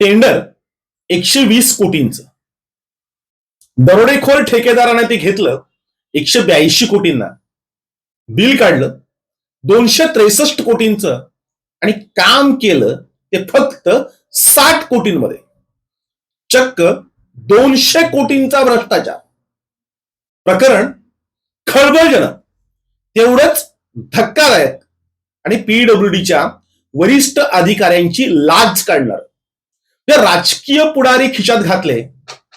Tender एकशे वीस कोटींचं. दरोडेखोर ठेकेदाराने ते घेतलं एकशे ब्याऐंशी कोटींना. बिल काढलं दोनशे त्रेसष्ट कोटींचं आणि काम केलं ते फक्त साठ कोटींमध्ये. चक्क दोनशे कोटींचा भ्रष्टाचार. प्रकरण खळबळजनक. तेवढंच धक्कादायक. आणि पीडब्ल्यूडीच्या वरिष्ठ अधिकाऱ्यांची लाज काढणार. ते राजकीय पुढारी खिशात घातले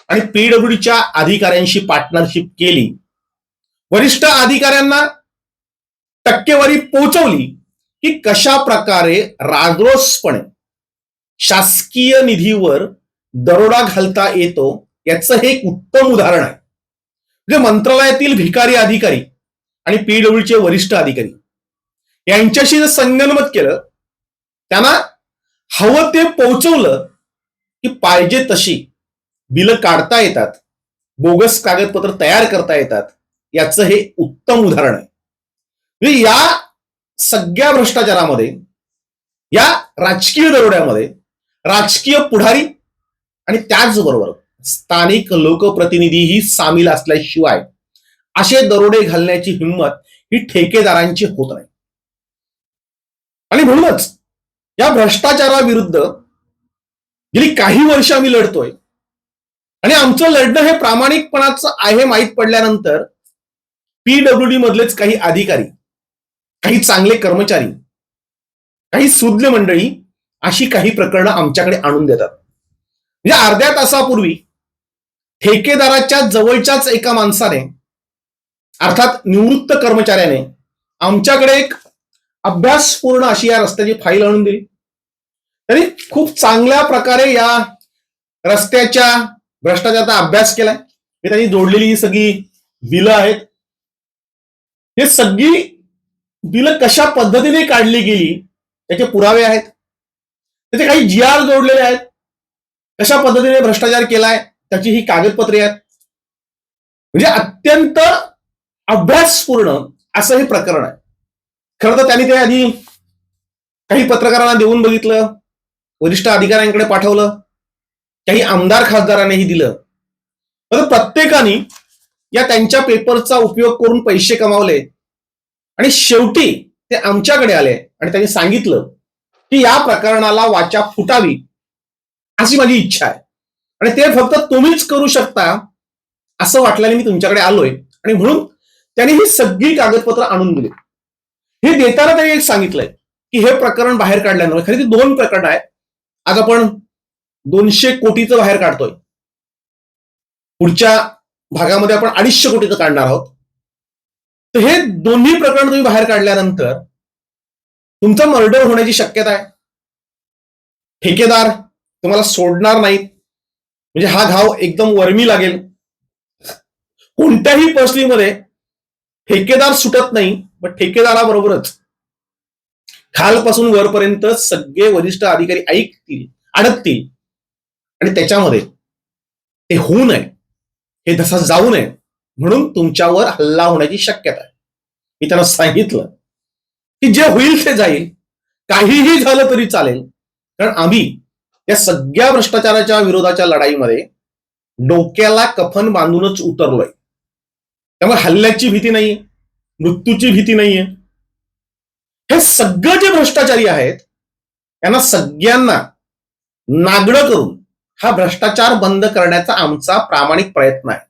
आणि पीडब्ल्यूडीच्या अधिकाऱ्यांशी पार्टनरशिप केली. वरिष्ठ अधिकाऱ्यांना टक्केवारी पोहोचवली की कशा प्रकारे राजरोसपणे शासकीय निधीवर दरोडा घालता येतो याचं हे एक उत्तम उदाहरण आहे. म्हणजे मंत्रालयातील भिकारी अधिकारी आणि पीडब्ल्यूचे वरिष्ठ अधिकारी यांच्याशी जर संगनमत केलं त्यांना हवं ते पोहोचवलं की पाहिजे तशी बिलं काढता येतात बोगस कागदपत्र तयार करता येतात याचं हे उत्तम उदाहरण आहे. म्हणजे या सगळ्या भ्रष्टाचारामध्ये या राजकीय दरोड्यामध्ये राजकीय पुढारी आणि त्याचबरोबर स्थानिक लोकप्रतिनिधीही सामील असल्याशिवाय असे दरोडे घालण्याची हिंमत ही ठेकेदारांची होत नाही. आणि म्हणूनच या भ्रष्टाचाराविरुद्ध गेली काही वर्ष आम्ही लढतोय. आणि आमचं लढणं हे प्रामाणिकपणाचं आहे माहीत पडल्यानंतर पीडब्ल्यूडी मधलेच काही अधिकारी काही चांगले कर्मचारी काही सुज्ञ मंडळी अशी काही प्रकरणं आमच्याकडे आणून देतात. म्हणजे अर्ध्या तासापूर्वी ठेकेदाराच्या जवळच्याच एका माणसाने अर्थात निवृत्त कर्मचाऱ्याने आमच्याकडे एक अभ्यासपूर्ण अशी या रस्त्याची फाईल आणून दिली. तरी खूप चांगल्या प्रकारे या रस्त्याच्या भ्रष्टाचाराचा अभ्यास केलाय. हे त्यांनी जोडलेली ही सगळी बिलं आहेत. हे सगळी बिलं कशा पद्धतीने काढली गेली त्याचे पुरावे आहेत. त्याचे काही जी आर जोडलेले आहेत. कशा पद्धतीने भ्रष्टाचार केलाय त्याची ही कागदपत्रे आहेत. म्हणजे अत्यंत अभ्यासपूर्ण असं हे प्रकरण आहे. खरं तर त्यांनी ते आधी काही पत्रकारांना देऊन बघितलं. वरिष्ठ अधिकाऱ्यांकडे पाठवलं काही आमदार खासदारांनीही दिलं. तर प्रत्येकाने या त्यांच्या पेपरचा उपयोग करून पैसे कमावले आणि शेवटी ते आमच्याकडे आले आणि त्यांनी सांगितलं की या प्रकरणाला वाचा फुटावी अशी माझी इच्छा आहे. आणि ते फक्त तुम्हीच करू शकता असं वाटल्याने मी तुमच्याकडे आलोय. आणि म्हणून त्यांनी ही सगळी कागदपत्र आणून दिली. हे देताना त्यांनी एक सांगितलंय की हे प्रकरण बाहेर काढल्यामुळे खरी ती दोन प्रकरण आहेत. आज आपण दोनशे कोटीचं बाहेर काढतोय. पुढच्या भागामध्ये आपण अडीचशे कोटीचं काढणार आहोत. तर हे दोन्ही प्रकरण तुम्ही बाहेर काढल्यानंतर तुमचं मर्डर होण्याची शक्यता आहे. ठेकेदार तुम्हाला सोडणार नाहीत. म्हणजे हा घाव एकदम वर्मी लागेल. कोणत्याही परिस्थितीमध्ये ठेकेदार सुटत नाही पण ठेकेदाराबरोबरच खालपासून वरपर्यंत सगळे वरिष्ठ अधिकारी ऐकतील अडकतील. आणि त्याच्यामध्ये ते होऊ नये हे तसा जाऊ नये म्हणून तुमच्यावर हल्ला होण्याची शक्यता आहे. मी त्यांना सांगितलं की जे होईल ते जाईल काहीही झालं तरी चालेल. कारण आम्ही या सगळ्या भ्रष्टाचाराच्या विरोधाच्या लढाईमध्ये डोक्याला कफन बांधूनच उतरलोय. त्यामुळे हल्ल्याची भीती नाहीये मृत्यूची भीती नाहीये. हे सगळं जे भ्रष्टाचारी आहेत यांना सगळ्यांना नागडं करून हा भ्रष्टाचार बंद करण्याचा आमचा प्रामाणिक प्रयत्न आहे.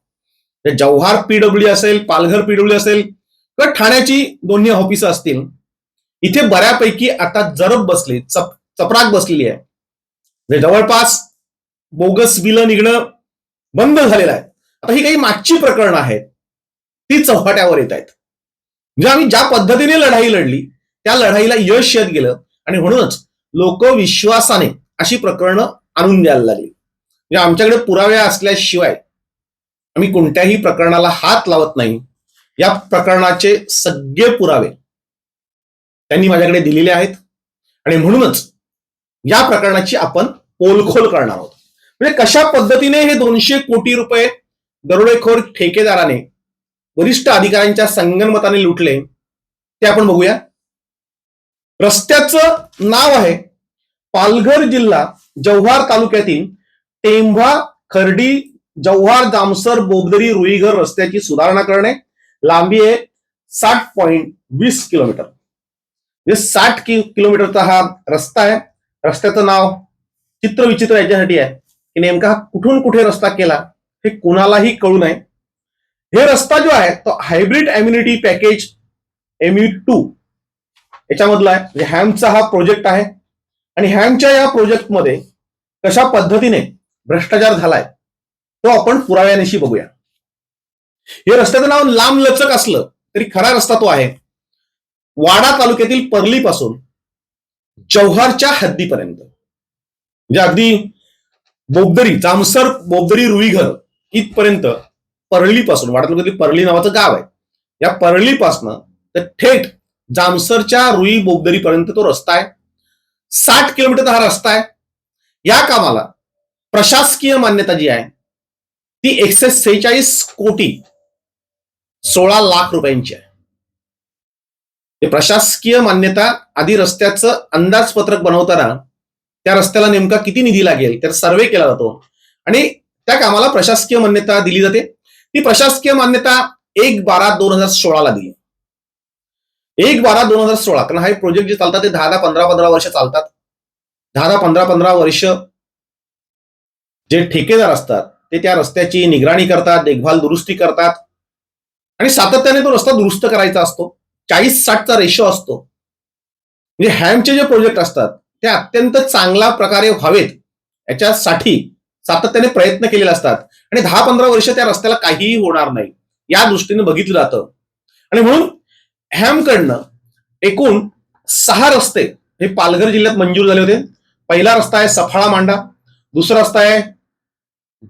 ते जव्हार पीडब्ल्यू असेल पालघर पीडब्ल्यू असेल किंवा ठाण्याची दोन्ही ऑफिस असतील इथे बऱ्यापैकी आता जरब बसली चप चपराक बसलेली आहे. म्हणजे जवळपास बोगस बिलं निघणं बंद झालेलं आहे. आता ही काही मागची प्रकरणं आहेत ती चौकाट्यावर येत आहेत. म्हणजे आम्ही ज्या पद्धतीने लढाई लढली त्या लढाईला यश येत गेलं आणि म्हणूनच लोक विश्वासाने अशी प्रकरणं आणून द्यायला लागली. म्हणजे आमच्याकडे पुरावे असल्याशिवाय आम्ही कोणत्याही प्रकरणाला हात लावत नाही. या प्रकरणाचे सगळे पुरावे त्यांनी माझ्याकडे दिलेले आहेत. आणि म्हणूनच या प्रकरणाची आपण पोलखोल करणार आहोत. म्हणजे कशा पद्धतीने हे दोनशे कोटी रुपये दरोडेखोर ठेकेदाराने वरिष्ठ अधिकाऱ्यांच्या संगणमताने लुटले ते आपण बघूया. रस्त्याचं नाव आहे पालघर जिल्हा जव्हार तालुक्यातील टेंभा खर्डी जव्हार जामसर बोगदरी रुईघर रस्त्याची सुधारणा करणे. लांबी आहे साठ पॉईंट वीस किलोमीटर. म्हणजे साठ कि किलोमीटरचा हा रस्ता आहे. रस्त्याचं नाव चित्र विचित्र याच्यासाठी आहे की नेमका हा कुठून कुठे रस्ता केला हे कुणालाही कळू नये. हे रस्ता जो आहे तो hybrid immunity package MU two याच्यामधला आहे म्हणजे हॅमचा हा प्रोजेक्ट आहे. आणि हॅमच्या या प्रोजेक्टमध्ये कशा पद्धतीने भ्रष्टाचार झालाय तो आपण पुराव्यानिशी बघूया. हे रस्त्याचं नाव लांब लचक असलं तरी खरा रस्ता तो आहे. वाडा तालुक्यातील परलीपासून जव्हारच्या हद्दीपर्यंत. म्हणजे अगदी बोगदरी जामसर बोगदरी रुईघर इथपर्यंत परळीपासून वाडा तालुक्यातील परळी नावाचं गाव आहे. या परळीपासनं तर थेट जामसरच्या रुई बोगदरीपर्यंत तो रस्ता आहे. साठ किलोमीटरचा हा रस्ता आहे. या कामाला प्रशासकीय मान्यता जी आहे ती एकशे सेहेचाळीस कोटी सोळा लाख रुपयांची आहे. प्रशासकीय मान्यता आधी रस्त्याचं अंदाजपत्रक बनवताना त्या रस्त्याला नेमका किती निधी लागेल त्याचा सर्वे केला जातो. आणि त्या कामाला प्रशासकीय मान्यता दिली जाते. ती प्रशासकीय मान्यता एक बारा दोन हजार सोळाला दिली. एक बारा दोन हजार सोळा. कारण हे प्रोजेक्ट जे चालतात ते दहा दहा पंधरा पंधरा वर्ष चालतात. दहा दहा पंधरा पंधरा वर्ष जे ठेकेदार असतात ते त्या रस्त्याची निगराणी करतात देखभाल दुरुस्ती करतात. आणि सातत्याने तो रस्ता दुरुस्त करायचा असतो. चाळीस साठचा रेशो असतो. म्हणजे हॅमचे जे प्रोजेक्ट असतात ते अत्यंत चांगल्या प्रकारे व्हावेत. याच्यासाठी सातत्याने प्रयत्न केलेले असतात. आणि दहा पंधरा वर्ष त्या रस्त्याला काहीही होणार नाही. या दृष्टीने बघितलं जातं. आणि म्हणून हॅमकडनं एकूण सहा रस्ते हे पालघर जिल्ह्यात मंजूर झाले होते. पहिला रस्ता आहे सफाळा मांडा दुसरा रस्ता आहे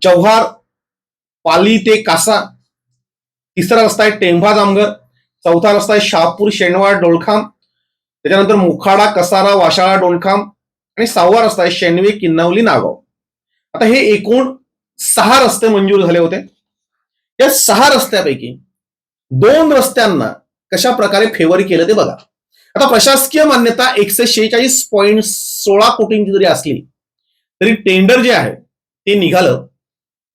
जव्हार पाली ते कासा तिसरा रस्ता आहे टेंभा जामगर चौथा रस्ता आहे शहापूर शेणवाड डोळखाम त्याच्यानंतर मुखाडा कसारा वाशाळा डोणखाम आणि सहावा रस्ता आहे शेणवे किन्नवली नागाव आता हे एकूण सहा रस्ते मंजूर झाले होते. या सहा रस्त्यापैकी दोन रस्त्यांना कशा प्रकारे फेवर केलं ते बघा. आता प्रशासकीय मान्यता एकशे शेहेचाळीस पॉईंट सोळा कोटींची जरी असली तरी टेंडर जे आहे ते निघालं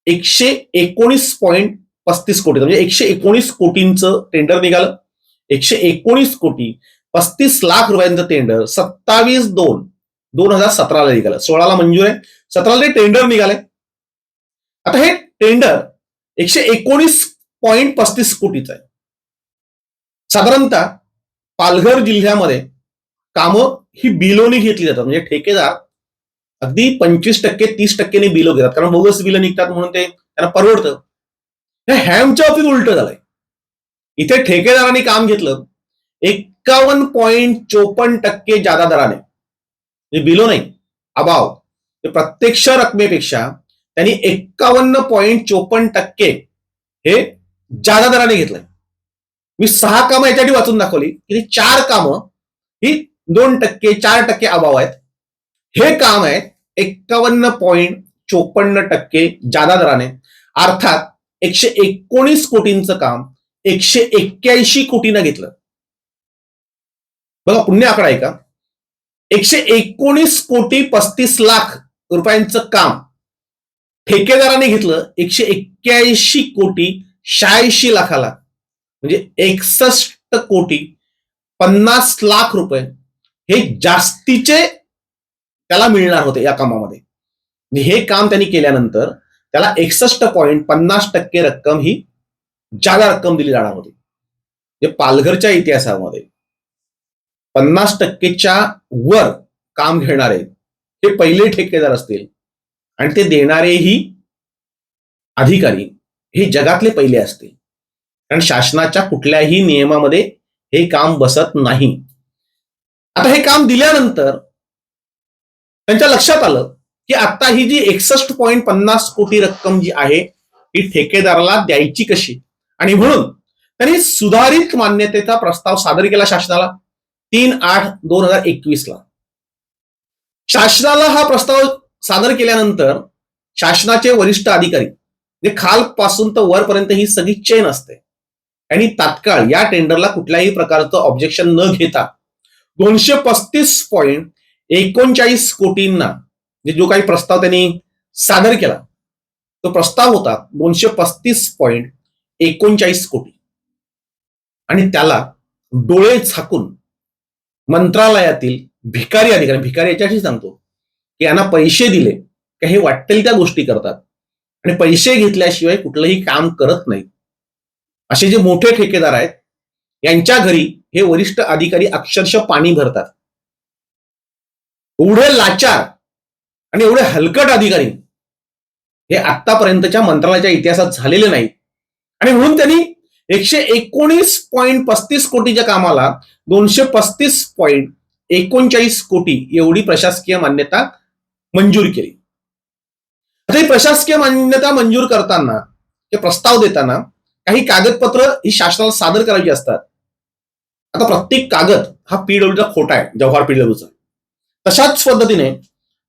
एकशे एकोणीस पॉईंट पस्तीस कोटी. म्हणजे एकशे एकोणीस कोटींचं टेंडर निघालं. एकशे एकोणीस कोटी पस्तीस लाख रुपयांचं टेंडर सत्तावीस दोन दोन हजार सतराला निघालं. सोळाला मंजूर आहे. सतराला ते टेंडर निघाले. आता हे टेंडर एकशे एकोणीस पॉईंट पस्तीस कोटीचं आहे. साधारणतः पालघर जिल्ह्यामध्ये कामं ही बिलोनी घेतली जातात. म्हणजे ठेकेदार अगदी पंचवीस टक्के तीस टक्केने बिलो घेतात. कारण बोगस बिलं निघतात म्हणून ते त्यांना परवडतं. हे हॅमच्या बाबतीत उलट झालंय. इथे ठेकेदारांनी काम घेतलं. एक्कावन्न पॉईंट चोपन्न टक्के जादा दराने म्हणजे बिलो नाही. अभाव. प्रत्यक्ष रकमेपेक्षा त्यांनी एक्कावन्न पॉईंट चोपन्न टक्के हे जादा दराने घेतलंय. मी सहा कामं याच्यासाठी वाचून दाखवली. की चार कामं ही दोन टक्के चार टक्के अभाव आहेत. हे काम आहे एक्कावन्न पॉईंट चोपन्न टक्के जादा दराने. अर्थात एकशे एकोणीस कोटींचं काम एकशे एक्क्याऐंशी कोटीनं घेतलं. बघा पुण्य आकडा आहे का? एकशे एकोणीस कोटी पस्तीस लाख रुपयांचं काम ठेकेदाराने घेतलं. एकशे एक्क्याऐंशी कोटी शहाऐंशी लाखाला. म्हणजे एकसष्ट कोटी पन्नास लाख रुपये हे जास्तीचे त्याला मिळणार होते या कामामध्ये. हे काम त्यांनी केल्यानंतर त्याला एकसष्ट पॉईंट पन्नास टक्के रक्कम ही जादा रक्कम दिली जाणार होती. जे पालघरच्या इतिहासामध्ये पन्नास टक्केच्या वर काम घेणारे हे पहिले ठेकेदार असतील आणि ते देणारेही अधिकारी हे जगातले पहिले असतील. कारण शासनाच्या कुठल्याही नियमामध्ये हे काम बसत नाही. आता हे काम दिल्यानंतर त्यांच्या लक्षात आलं की आता ही जी एकसष्ट पॉईंट पन्नास कोटी रक्कम जी आहे ही ठेकेदाराला द्यायची कशी? आणि म्हणून त्यांनी सुधारित मान्यतेचा प्रस्ताव सादर केला शासनाला तीन आठ दोन हजार एकवीस ला शासनाला हा प्रस्ताव सादर केल्यानंतर शासनाचे वरिष्ठ अधिकारी जे खालपासून तर वरपर्यंत ही सगळी चेन असते आणि तात्काळ या टेंडरला कुठल्याही प्रकारचं ऑब्जेक्शन न घेता दोनशे पस्तीस पॉईंट एकोणचाळीस कोटींना म्हणजे जो काही प्रस्ताव त्यांनी सादर केला तो प्रस्ताव होता दोनशे पस्तीस पॉईंट एकोणचाळीस कोटी. आणि त्याला डोळे झाकून मंत्रालयातील भिकारी अधिकारी भिकारी याच्याशी सांगतो की यांना पैसे दिले का हे वाटेल त्या गोष्टी करतात. आणि पैसे घेतल्याशिवाय कुठलंही काम करत नाहीत. असे जे मोठे ठेकेदार आहेत यांच्या घरी हे वरिष्ठ अधिकारी अक्षरशः पाणी भरतात. एवढे लाचार आणि एवढे हलकट अधिकारी हे आतापर्यंतच्या मंत्रालयाच्या इतिहासात झालेले नाहीत. आणि म्हणून त्यांनी एकशे एकोणीस पॉईंट पस्तीस कोटीच्या कामाला दोनशे पस्तीस पॉईंट एकोणचाळीस कोटी एवढी प्रशासकीय मान्यता मंजूर केली. आता ही प्रशासकीय मान्यता मंजूर करताना ते प्रस्ताव देताना काही कागदपत्र ही शासनाला सादर करायची असतात. आता प्रत्येक कागद हा पीडब्ल्यूचा खोटा आहे जव्हार पीडब्ल्यूचा तशाच पद्धतीने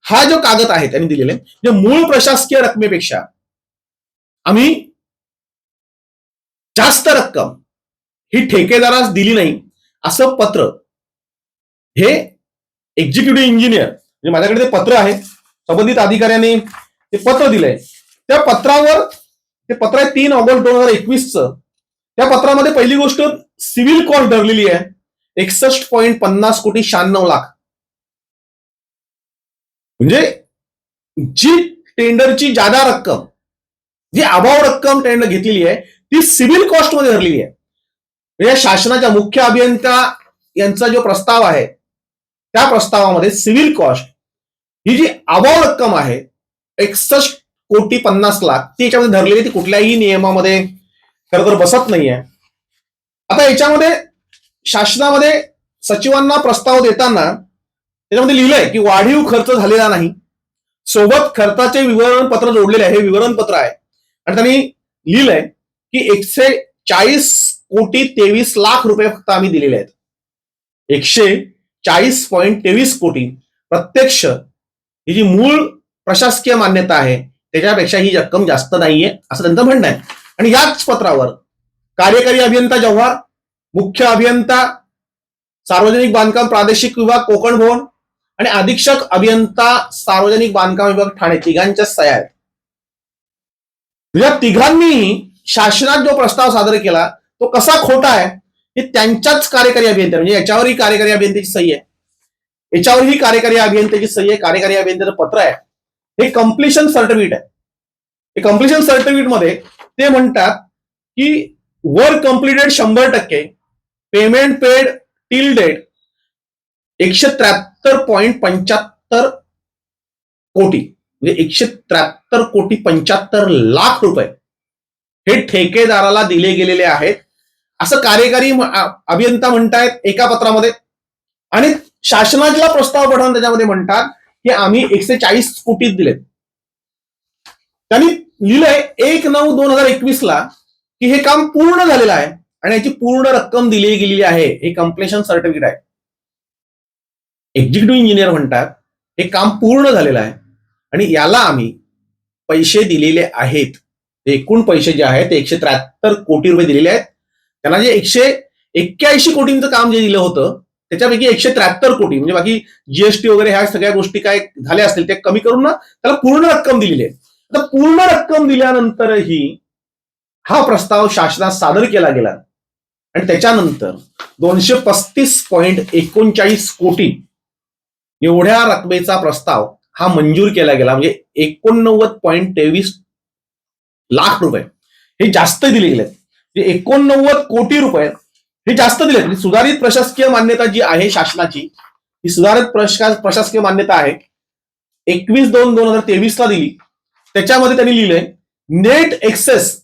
हा जो कागद आहे त्यांनी दिलेले जे मूळ प्रशासकीय रकमेपेक्षा आम्ही जास्त रक्कम ही ठेकेदारास दिली नाही असं पत्र हे एक्झिक्युटिव्ह इंजिनियर म्हणजे माझ्याकडे ते पत्र आहे संबंधित अधिकाऱ्यांनी ते पत्र दिलंय त्या पत्रावर ते पत्र आहे तीन ऑगस्ट दोन हजार एकवीसचं. त्या पत्रामध्ये पहिली गोष्ट सिव्हिल कॉस्ट धरलेली आहे. एकसष्ट पॉईंट पन्नास कोटी शहाण्णव लाख. म्हणजे जी टेंडरची जादा रक्कम जी अभाव रक्कम टेंडर घेतलेली आहे ती सिव्हिल कॉस्टमध्ये धरलेली आहे. म्हणजे शासनाच्या मुख्य अभियंता यांचा जो प्रस्ताव आहे त्या प्रस्तावामध्ये सिव्हिल कॉस्ट ही जी अभाव रक्कम आहे एकसष्ट कोटी पन्नास लाख. ती याच्यामध्ये धरलेली ती कुठल्याही नियमामध्ये खरं तर बसत नाहीये. आता याच्यामध्ये शासनामध्ये सचिवांना प्रस्ताव देताना त्याच्यामध्ये लिहिलंय की वाढीव खर्च झालेला नाही. सोबत खर्चाचे विवरणपत्र जोडलेले आहे. हे विवरणपत्र आहे. आणि त्यांनी लिहिलंय की एकशे चाळीस कोटी तेवीस लाख रुपये फक्त आम्ही दिलेले आहेत. एकशे चाळीस पॉईंट तेवीस कोटी. प्रत्यक्ष ही जी मूळ प्रशासकीय मान्यता आहे त्याच्यापेक्षा ही रक्कम जास्त नाहीये असं त्यांचं म्हणणं आहे. आणि याच पत्रावर कार्यकारी अभियंता जव्हार मुख्य अभियंता सार्वजनिक बांधकाम प्रादेशिक विभाग कोकण भवन आणि अधीक्षक अभियंता सार्वजनिक बांधकाम विभाग ठाणे तिघांच्या सह्या आहेत. या तिघांनी शासनात जो प्रस्ताव सादर केला तो कसा खोटा आहे हे त्यांच्याच कार्यकारी अभियंता म्हणजे याच्यावरही कार्यकारी अभियंत्याची सही आहे. याच्यावरही कार्यकारी अभियंत्याची सही आहे कार्यकारी अभियंत्याचं पत्र आहे. हे कम्प्लिशन सर्टिफिकेट आहे. हे कम्प्लिशन सर्टिफिकेटमध्ये ते म्हणतात की वर्क कम्प्लिटेड शंभर टक्के पेमेंट पेड टिल डेट एकशे त्र्याहत्तर पॉईंट पंच्याहत्तर कोटी म्हणजे एकशे त्र्याहत्तर कोटी पंच्याहत्तर लाख रुपये हे ठेकेदाराला दिले गेलेले आहेत. असं कार्यकारी अभियंता म्हणतायत एका पत्रामध्ये. आणि शासनाला प्रस्ताव पाठवून त्याच्यामध्ये म्हणतात की आम्ही एकशे चाळीस कोटीत दिलेत. त्यांनी लिहिलंय एक नऊ दोन हजार एकवीस ला की हे काम पूर्ण झालेलं आहे आणि याची पूर्ण रक्कम दिली गेलेली आहे. हे कम्प्लेशन सर्टिफिकेट आहे. एक्झिक्युटिव्ह इंजिनियर म्हणतात हे काम पूर्ण झालेलं आहे. आणि याला आम्ही पैसे दिलेले आहेत. एकूण पैसे जे आहेत ते एकशे त्र्याहत्तर कोटी रुपये दिलेले आहेत. त्यांना जे एकशे एक्क्याऐंशी कोटींचं काम जे दिलं होतं त्याच्यापैकी एकशे त्र्याहत्तर कोटी म्हणजे बाकी जीएसटी वगैरे ह्या सगळ्या गोष्टी काय झाल्या असतील त्या कमी करून ना त्याला पूर्ण रक्कम दिलेली आहे. आता पूर्ण रक्कम दिल्यानंतरही हा प्रस्ताव शासनात सादर केला गेला आणि त्याच्यानंतर दोनशे पस्तीस पॉईंट एकोणचाळीस कोटी एवढ्या रकमेचा प्रस्ताव हा मंजूर केला गेला म्हणजे एकोणनव्वद पॉईंट तेवीस लाख रुपये हे जास्त दिले गेलेत. म्हणजे एकोणनव्वद कोटी रुपये हे जास्त दिले म्हणजे सुधारित प्रशासकीय मान्यता जी आहे शासनाची ही सुधारित प्रशासकीय मान्यता आहे. एकवीस दोन दोन हजार तेवीस ला दिली. त्याच्यामध्ये त्यांनी लिहिलंय नेट एक्सेस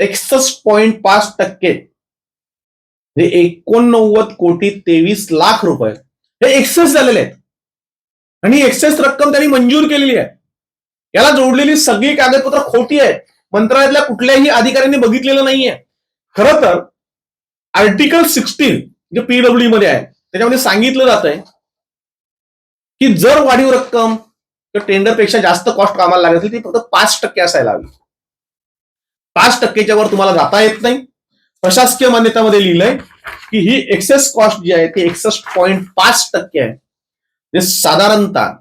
एकसष्ट पॉईंट पाच टक्के. हे एकोणनव्वद कोटी तेवीस लाख रुपये. हे एक्सेस झालेले आहेत. आणि एक्सेस रक्कम त्यांनी मंजूर केलेली आहे. याला जोडलेली सगळी कागदपत्र खोटी आहेत. मंत्रालयातल्या कुठल्याही अधिकाऱ्यांनी बघितलेलं नाहीये. खरं तर आर्टिकल सिक्स्टीन जे पीडब्ल्यू मध्ये आहे त्याच्यामध्ये सांगितलं जात आहे की जर वाढीव रक्कम टेंडरपेक्षा जास्त कॉस्ट कामाला लागत असेल ती फक्त पाच टक्के असायला हवी. पाच टक्केच्या वर तुम्हाला जाता येत नाही. प्रशासकीय मान्यतामध्ये लिहिलंय की ही एक्सेस कॉस्ट जी आहे ती एकसष्ट पॉईंट पाच टक्के आहे. जे साधारणतः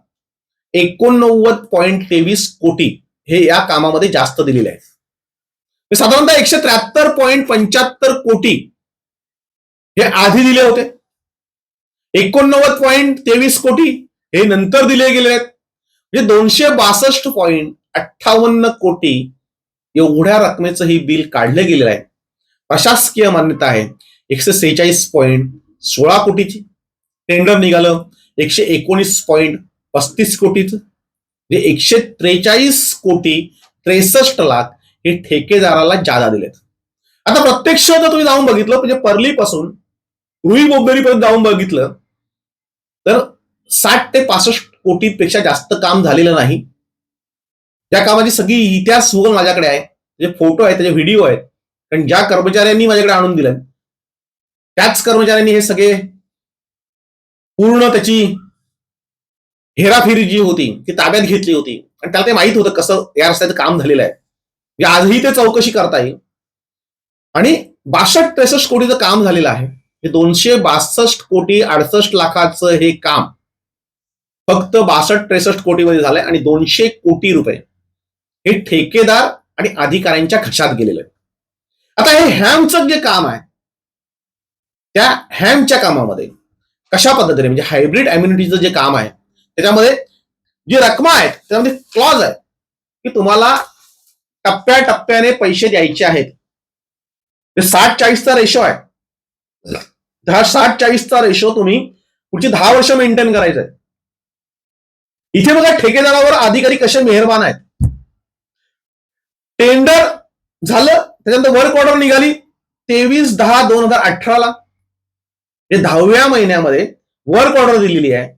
एकोणनव्वद पॉईंट तेवीस कोटी हे या कामामध्ये जास्त दिलेले आहे. म्हणजे साधारणतः एकशे त्र्याहत्तर पॉईंट पंच्याहत्तर कोटी हे आधी दिले होते. एकोणनव्वद पॉईंट तेवीस कोटी हे नंतर दिले गेले आहेत. म्हणजे दोनशे बासष्ट पॉईंट अठ्ठावन्न कोटी एवढ्या रकमेचं ही बिल काढलं गेलेलं आहे. प्रशासकीय मान्यता आहे. एकशे सेहेचाळीस पॉईंट सोळा कोटीची. टेंडर निघालं. एकशे एकोणीस पॉईंट पस्तीस कोटीचं. म्हणजे एकशे त्रेचाळीस कोटी त्रेसष्ट लाख हे ठेकेदाराला जादा दिलेत. आता प्रत्यक्ष जर तुम्ही जाऊन बघितलं. म्हणजे पर्लीपासून रुई बोबेरीपर्यंत जाऊन बघितलं तर साठ ते पासष्ट कोटीपेक्षा जास्त काम झालेलं नाही. त्या कामाची सगळी इतिहास भूगोल माझ्याकडे आहे. त्याचे फोटो आहेत त्याचे व्हिडिओ आहेत कारण ज्या कर्मचाऱ्यांनी माझ्याकडे आणून दिलं त्याच कर्मचाऱ्यांनी हे सगळे पूर्ण त्याची हेराफेरी जी होती ती ताब्यात घेतली होती. आणि त्याला ते माहीत होतं कसं या रस्त्याचं काम झालेलं आहे. म्हणजे आजही ते चौकशी करता येईल आणि बासष्ट त्रेसष्ट कोटीचं काम झालेलं आहे. हे दोनशे बासष्ट कोटी अडसष्ट लाखाचं हे काम फक्त बासष्ट त्रेसष्ट कोटीमध्ये झालंय आणि दोनशे कोटी रुपये हे ठेकेदार आणि अधिकाऱ्यांच्या खशात गेलेलं आहे आता हे हॅमचं जे काम आहे त्या हॅमच्या कामामध्ये कशा पद्धतीने म्हणजे हायब्रिड अम्युनिटीचं जे काम आहे त्याच्यामध्ये जी रकमा आहेत त्यामध्ये क्लॉज आहे की तुम्हाला टप्प्याटप्प्याने पैसे द्यायचे आहेत. ते साठ चाळीसचा रेशो आहे. दहा साठ चाळीसचा रेशो तुम्ही पुढची दहा वर्ष मेंटेन करायचं आहे इथे बघा ठेकेदारावर अधिकारी कसे मेहरबान आहेत. टेंडर झालं त्याच्यानंतर वर्क ऑर्डर निघाली तेवीस दहा दोन हजार अठराला. हे दहाव्या महिन्यामध्ये वर्क ऑर्डर दिलेली आहे.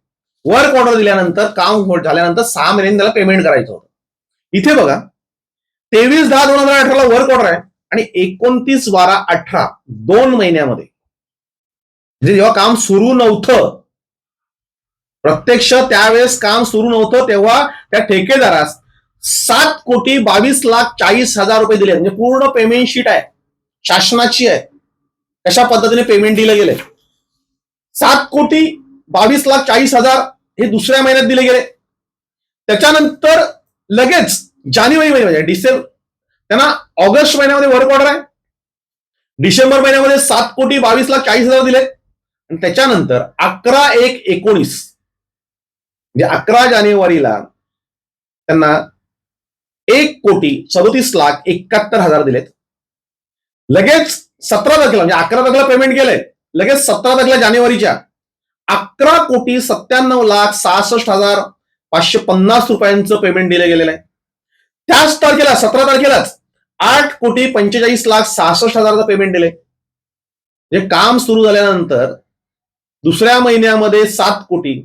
वर्क ऑर्डर दिल्यानंतर काम हो, झाल्यानंतर सहा महिन्यांनी त्याला पेमेंट करायचं होतं. इथे बघा तेवीस दहा दोन हजार अठराला वर्क ऑर्डर आहे. आणि एकोणतीस बारा अठरा दोन महिन्यामध्ये म्हणजे जेव्हा काम सुरू नव्हतं प्रत्यक्ष त्यावेळेस काम सुरू नव्हतं तेव्हा त्या ठेकेदारास सात कोटी बावीस लाख चाळीस हजार रुपये दिले. म्हणजे पूर्ण पेमेंट शीट आहे. शासनाची आहे. कशा पद्धतीने पेमेंट दिलं गेले सात कोटी बावीस लाख चाळीस हजार हे दुसऱ्या महिन्यात दिले गेले. त्याच्यानंतर लगेच जानेवारी महिन्यामध्ये म्हणजे डिसेंबर त्यांना ऑगस्ट महिन्यामध्ये वर्क ऑर्डर आहे. डिसेंबर महिन्यामध्ये सात कोटी बावीस लाख चाळीस हजार दिले. त्याच्यानंतर अकरा एक एकोणीस. म्हणजे अकरा जानेवारीला त्यांना एक कोटी सदोतीस लाख एकाहत्तर हजार दिलेत. लगेच सतरा तारखेला म्हणजे अकरा तारखेला पेमेंट केलंय. लगेच सतरा तारखेला जानेवारीच्या. अकरा कोटी सत्त्याण्णव लाख सहासष्ट हजार पाचशे पन्नास रुपयांचं पेमेंट दिलं गेलेलं आहे. त्याच तारखेला सतरा तारखेलाच आठ कोटी पंचेचाळीस लाख सहासष्ट हजाराचं पेमेंट दिले जे काम सुरू झाल्यानंतर दुसऱ्या महिन्यामध्ये सात कोटी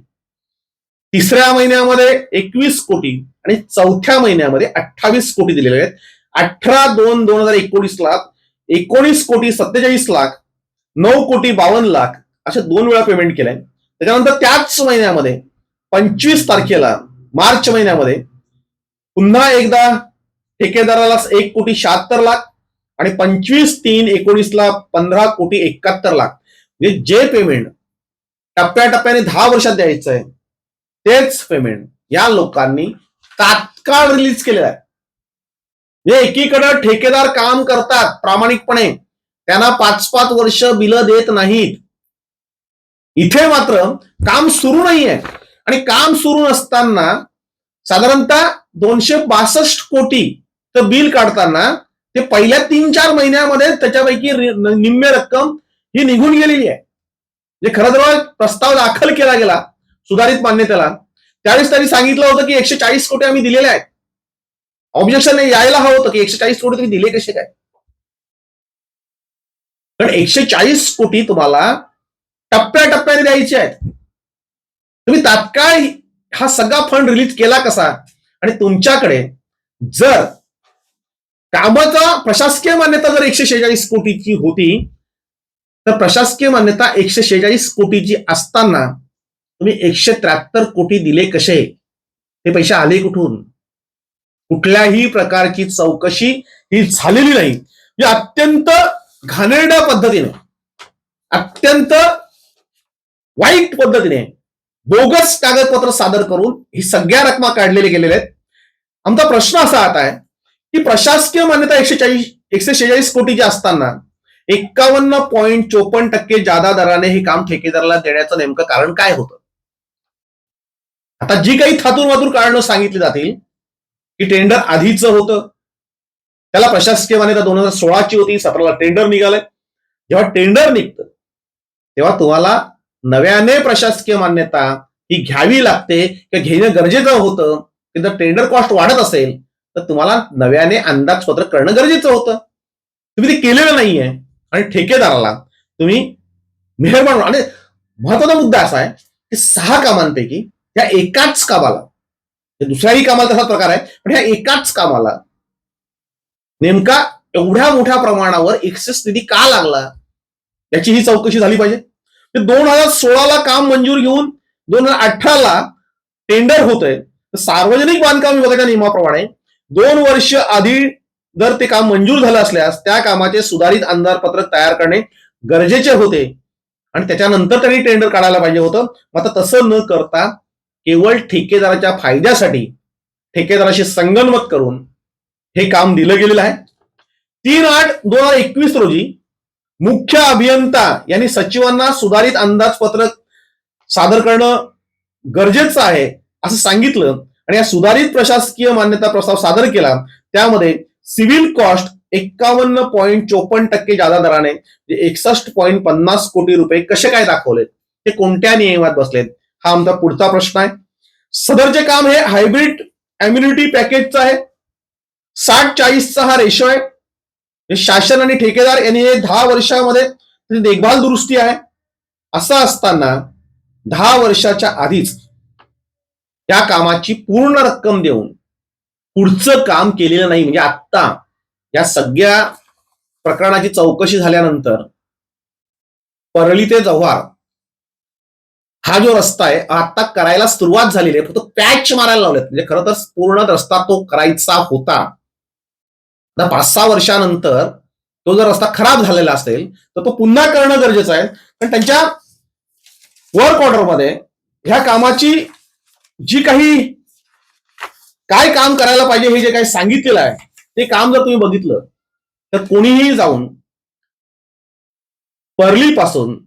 तिसऱ्या महिन्यामध्ये एकवीस कोटी आणि चौथ्या महिन्यामध्ये अठ्ठावीस कोटी दिलेले आहेत. अठरा दोन दोन हजार एकोणीस लाख एकोणीस कोटी सत्तेचाळीस लाख नऊ कोटी बावन्न लाख अशा दोन वेळा पेमेंट केलंय. त्याच्यानंतर त्याच महिन्यामध्ये पंचवीस तारखेला मार्च महिन्यामध्ये पुन्हा एकदा ठेकेदाराला एक कोटी शहात्तर लाख आणि पंचवीस तीन एकोणीसला पंधरा कोटी एकाहत्तर लाख. म्हणजे जे पेमेंट टप्प्याटप्प्याने दहा वर्षात द्यायचं आहे. तेच पेमेंट. या लोकांनी तात्काळ रिलीज केलेलं आहे. म्हणजे एकीकडं ठेकेदार काम करतात प्रामाणिकपणे. त्यांना पाच पाच वर्ष बिलं देत नाहीत. इथे मात्र काम सुरू नाहीये. आणि काम सुरू नसताना साधारणतः दोनशे बासष्ट कोटी बिल काढताना ते पहिल्या तीन चार महिन्यामध्ये त्याच्यापैकी निम्मे रक्कम ही निघून गेलेली आहे. जे खरं तर प्रस्ताव दाखल केला गेला सुधारित मान्यतेला. त्यावेळेस त्यांनी सांगितलं होतं की एकशे चाळीस कोटी आम्ही दिलेले आहेत. ऑब्जेक्शन यायला हवं होतं की एकशे चाळीस कोटी तुम्ही दिले कसे काय? कारण एकशे चाळीस कोटी तुम्हाला टप्प्याटप्प्याने द्यायचे आहेत. तुम्ही तात्काळ हा सगळा फंड रिलीज केला कसा? आणि तुमच्याकडे जर कामाचा प्रशासकीय मान्यता जर एकशे शेहेचाळीस कोटीची होती तर प्रशासकीय मान्यता एकशे शेहेचाळीस कोटीची असताना तुम्ही एकशे त्र्याहत्तर कोटी दिले कसे? हे पैसे आले कुठून? कुठल्याही प्रकारची चौकशी ही झालेली नाही. ही अत्यंत घाणेरड्या पद्धतीने अत्यंत वाईट पद्धतीने बोगस कागदपत्र सादर करून ही सगळ्या रकमा काढलेल्या गेलेले आहेत. आमचा प्रश्न असा आता आहे की प्रशासकीय मान्यता एकशे चाळीस एकशे शेहेचाळीस कोटी असताना एक्कावन्न पॉईंट चोपन्न टक्के जादा दराने हे काम ठेकेदाराला देण्याचं नेमकं कारण काय होतं? आता जी काही थातूर मातूर कारणं सांगितली जातील की टेंडर आधीच होतं. त्याला प्रशासकीय मान्यता दोन हजार सोळाची होती सतराला टेंडर निघालंय. जेव्हा टेंडर निघतं तेव्हा तुम्हाला नव्याने प्रशासकीय मान्यता ही घ्यावी लागते किंवा घेणं गरजेचं होतं. की जर टेंडर कॉस्ट वाढत असेल तर तुम्हाला नव्याने अंदाजपत्रक करणं गरजेचं होतं. तुम्ही ते केलेलं नाहीये. आणि ठेकेदाराला तुम्ही मेहरबान आणि महत्त्वाचा मुद्दा असा आहे की सहा कामांपैकी त्या एकाच कामाला दुसऱ्याही कामाला तसा प्रकार आहे पण ह्या एकाच कामाला नेमका एवढ्या मोठ्या प्रमाणावर एक्सेस निधी का लागला? याची ही चौकशी झाली पाहिजे. म्हणजे दोन हजार सोळाला काम मंजूर घेऊन दोन हजार अठराला टेंडर होत तर सार्वजनिक बांधकाम विभागाच्या नियमाप्रमाणे दोन वर्ष आधी जर ते काम मंजूर झालं असल्यास त्या कामाचे सुधारित अंदाजपत्रक तयार करणे गरजेचे होते. आणि त्याच्यानंतर त्यांनी टेंडर काढायला पाहिजे होतं. मात्र तसं न करता केवळ ठेकेदाराच्या फायद्यासाठी ठेकेदाराशी संगनमत करून हे काम दिलं गेलेलं आहे. तीन आठ दोन हजार एकवीस रोजी मुख्य अभियंता यांनी सचिवांना सुधारित अंदाजपत्रक सादर करणं गरजेचं आहे असं सांगितलं. आणि या सुधारित प्रशासकीय मान्यता प्रस्ताव सादर केला. त्यामध्ये सिव्हिल कॉस्ट एक्कावन्न पॉईंट चोपन्न टक्के जादा दराने एकसष्ट पॉईंट पन्नास कोटी रुपये कसे काय दाखवलेत ते कोणत्या नियमात बसलेत हा आमचा पुढचा प्रश्न आहे. सदरचे काम हे हायब्रिड अम्युनिटी पॅकेजचं आहे साठ चाळीसचा हा रेशो आहे. शासन आणि ठेकेदार यांनी हे दहा वर्षामध्ये देखभाल दुरुस्ती आहे. असं असताना दहा वर्षाच्या आधीच त्या कामाची पूर्ण रक्कम देऊन पुढचं काम केलेलं नाही. म्हणजे आत्ता या सगळ्या प्रकरणाची चौकशी झाल्यानंतर परळी ते जव्हार हा जो रस्ता आहे आता करायला सुरुवात झालेली आहे. फक्त पॅच मारायला लावलेत. म्हणजे खरं तर पूर्ण रस्ता तो करायचा होता. आता पाच सहा वर्षानंतर तो जर रस्ता खराब झालेला असेल तर तो पुन्हा करणं गरजेचं आहे. पण त्यांच्या वर्क ऑर्डरमध्ये ह्या कामाची जी काही काय काम करायला पाहिजे हे जे काही सांगितलेलं आहे ते काम जर तुम्ही बघितलं तर कोणीही जाऊन पर्लीपासून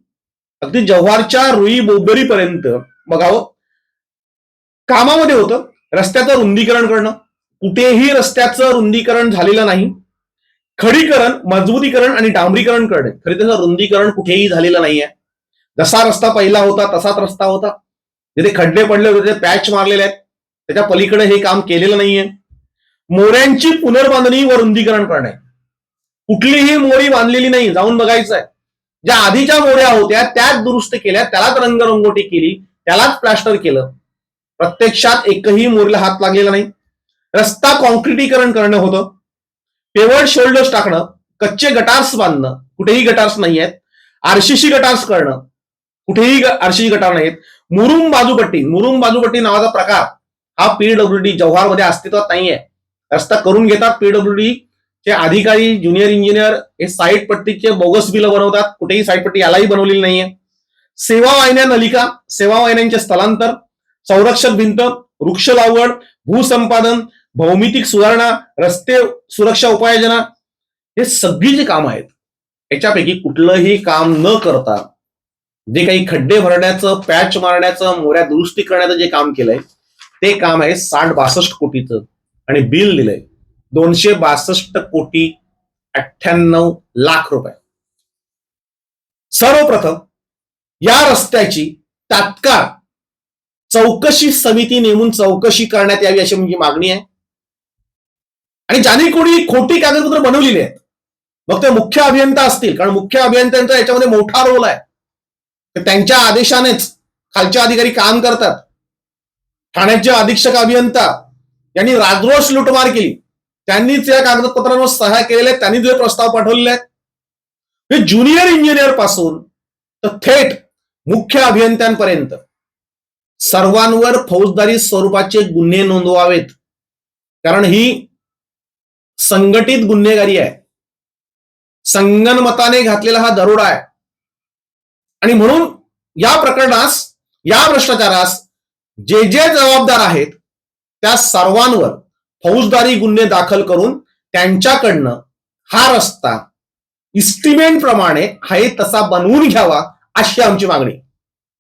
अगदी जव्हारच्या रुई बोबेरीपर्यंत बघावं. कामामध्ये होतं रस्त्याचं रुंदीकरण करणं. कुठेही रस्त्याचं रुंदीकरण झालेलं नाही. खडीकरण मजबूतीकरण आणि डांबरीकरण करणे. खरी त्याचं रुंदीकरण कुठेही झालेलं नाहीये. जसा रस्ता पहिला होता तसाच रस्ता होता. जिथे खड्डे पडले होते पॅच मारलेले आहेत. त्याच्या पलीकडे हे काम केलेलं नाहीये. मोऱ्यांची पुनर्बांधणी व रुंदीकरण करणे. कुठलीही मोरी बांधलेली नाही जाऊन बघायचं आहे ज्या आधीच्या मोऱ्या होत्या त्याच दुरुस्त केल्या त्यालाच रंगरंगोटी केली त्यालाच प्लास्टर केलं. प्रत्यक्षात एकही मोरीला हात लागलेला नाही. रस्ता कॉन्क्रिटीकरण करणं होतं. पेवर्ड शोल्डर्स टाकणं कच्चे गटार्स बांधणं कुठेही गटार्स नाही आहेत आरशीशी गटार्स करणं कुठेही आरशीशी गटार नाहीत मुरुम बाजूपट्टी मुरुम बाजूपट्टी नावाचा प्रकार. हा पीडब्ल्यूडी जव्हारमध्ये अस्तित्वात नाहीये. रस्ता करून घेतात पीडब्ल्यूडी चे अधिकारी ज्युनियर इंजिनियर हे साईड पट्टीचे बोगस बिल बनवतात. कुठेही साईड पट्टी यालाही बनवलेली नाहीये. सेवा वाहिन्या नलिका सेवा वाहिन्यांचे स्थलांतर संरक्षक भिंत वृक्ष लागवड भूसंपादन भौमितिक सुधारणा रस्ते सुरक्षा उपाययोजना हे सगळी जी काम आहेत याच्यापैकी कुठलंही काम न करता जे काही खड्डे भरण्याचं पॅच मारण्याचं मोऱ्या दुरुस्ती करण्याचं जे काम केलंय ते काम आहे साठ बासष्ट कोटीचं. आणि बिल दिलंय दोनशे बासष्ट कोटी अठ्ठ्याण्णव लाख रुपये. सर्वप्रथम या रस्त्याची तात्काळ चौकशी समिती नेमून चौकशी करण्यात यावी अशी म्हणजे मागणी आहे. आणि ज्याने कोणी खोटी कागदपत्र बनवलेली आहेत मग ते मुख्य अभियंता असतील. कारण मुख्य अभियंत्यांचा याच्यामध्ये मोठा रोल आहे. तर त्यांच्या आदेशानेच खालच्या अधिकारी काम करतात. ठाण्याचे अधीक्षक अभियंता यांनी राजरोष लुटमार केली. त्यांनीच या कागदपत्रांवर सहाय्य केलेले त्यांनी जे प्रस्ताव पाठवलेले आहेत. हे ज्युनियर इंजिनियरपासून तर थेट मुख्य अभियंत्यांपर्यंत सर्वांवर फौजदारी स्वरूपाचे गुन्हे नोंदवावेत. कारण ही संघटित गुन्हेगारी आहे. संगनमताने घातलेला हा दरोडा आहे. आणि म्हणून या प्रकरणास या भ्रष्टाचारास जे जे जबाबदार आहेत त्या सर्वांवर फौजदारी गुन्हे दाखल करून त्यांच्याकडनं हा रस्ता इस्टिमेंट प्रमाणे हा तसा बनवून घ्यावा अशी आमची मागणी